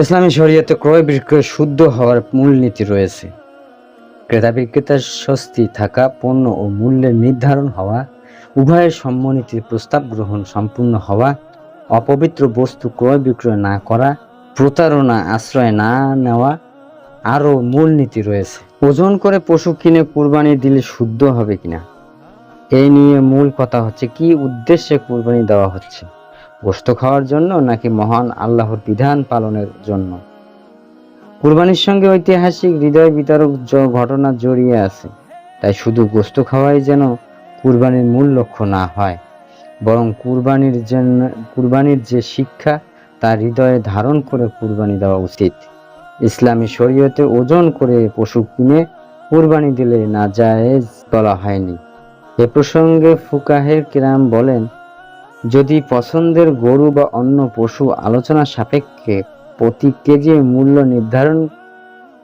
ইসলামী শরীয়তে ক্রয় বিক্রয় শুদ্ধ হওয়ার মূলনীতি রয়েছে। ক্রেতা বিক্রেতার স্বস্তি থাকা, পণ্য ও মূল্যের নির্ধারণ হওয়া, উভয়ের সম্মতির প্রস্তাব গ্রহণ সম্পূর্ণ হওয়া, অপবিত্র বস্তু ক্রয় বিক্রয় না করা, প্রতারণা আশ্রয় না নেওয়া আরও মূলনীতি রয়েছে। ওজন করে পশু কিনে কুরবানি দিলে শুদ্ধ হবে কিনা? এই নিয়ে মূল কথা হচ্ছে কি? উদ্দেশ্যে কুরবানি দেওয়া হচ্ছে। গোস্ত খাওয়ার জন্য নাকি মহান আল্লাহর বিধান পালনের জন্য? কুরবানির সঙ্গে ঐতিহাসিক হৃদয় বিতরক ঘটনা জড়িয়ে আছে। তাই শুধু গোস্ত খাওয়াই যেন কুরবানির মূল লক্ষ্য না হয়, বরং কুরবানির জন্য, কুরবানির যে শিক্ষা, তা হৃদয়ে ধারণ করে কুরবানি দেওয়া উচিত। ইসলামী শরীয়তে ওজন করে পশু কিনে কুরবানি দিলে না জায়েজ বলা হয়নি। এ প্রসঙ্গে ফুকাহের কিরাম বলেন যদি পছন্দের গরু বা অন্য পশু আলোচনা সাপেক্ষে প্রতি কেজি মূল্য নির্ধারণ,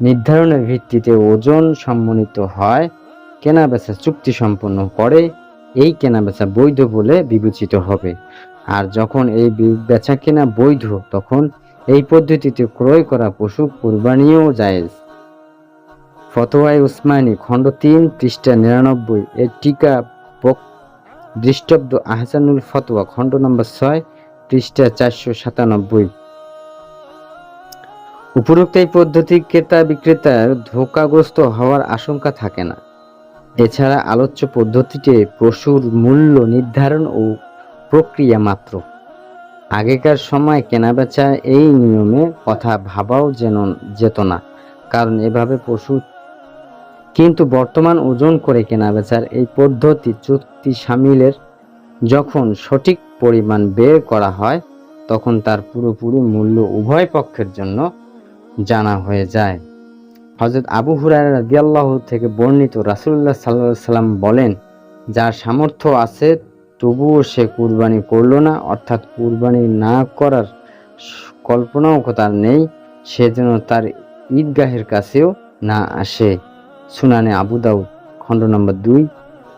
নির্ধারণের ভিত্তিতে ওজন সম্মানিত হয় কেনাবেচা চুক্তি সম্পন্ন করে, এই কেনাবেচা বৈধ বলে বিবেচিত হবে। আর যখন এই বেচা কেনা বৈধ, তখন এই পদ্ধতিতে ক্রয় করা পশু কুরবানিও জায়েজ। ফতোয়াই উসমানী খণ্ড তিন পৃষ্ঠা নিরানব্বই, এর টিকা দৃষ্টব্দ আহসানুল ফতোয়া, খণ্ড নম্বর ছয়, পৃষ্ঠা চারশো সাতানব্বই। উপরোক্ত এই পদ্ধতি ক্রেতা বিক্রেতার ধোকাগ্রস্ত হওয়ার আশঙ্কা থাকে না। এছাড়া আলোচ্য পদ্ধতিতে পশুর মূল্য নির্ধারণ ও প্রক্রিয়া মাত্র। আগেকার সময় কেনাবেচা এই নিয়মে কথা ভাবাও যেন যেত না, কারণ এভাবে পশু কিন্তু বর্তমান ওজন করে কেনাবেচার এই পদ্ধতি চুক্তি সামিলের যখন সঠিক পরিমাণ বের করা হয়, তখন তার পুরোপুরি মূল্য উভয় পক্ষের জন্য জানা হয়ে যায়। হজরত আবু হুরায়রা রাদিয়াল্লাহু থেকে বর্ণিত রাসূলুল্লাহ সাল্লাল্লাহু আলাইহি সাল্লাম বলেন, যার সামর্থ্য আছে, তবুও সে কুরবানি করল না, অর্থাৎ কুরবানি না করার কল্পনাও তার নেই, সে যেন তার ঈদগাহের কাছেও না আসে। সুনানে আবু দাউদ খণ্ড নম্বর দুই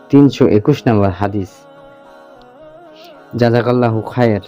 তিনশো একুশ নম্বর হাদিস। জাজাকাল্লাহু খায়ের।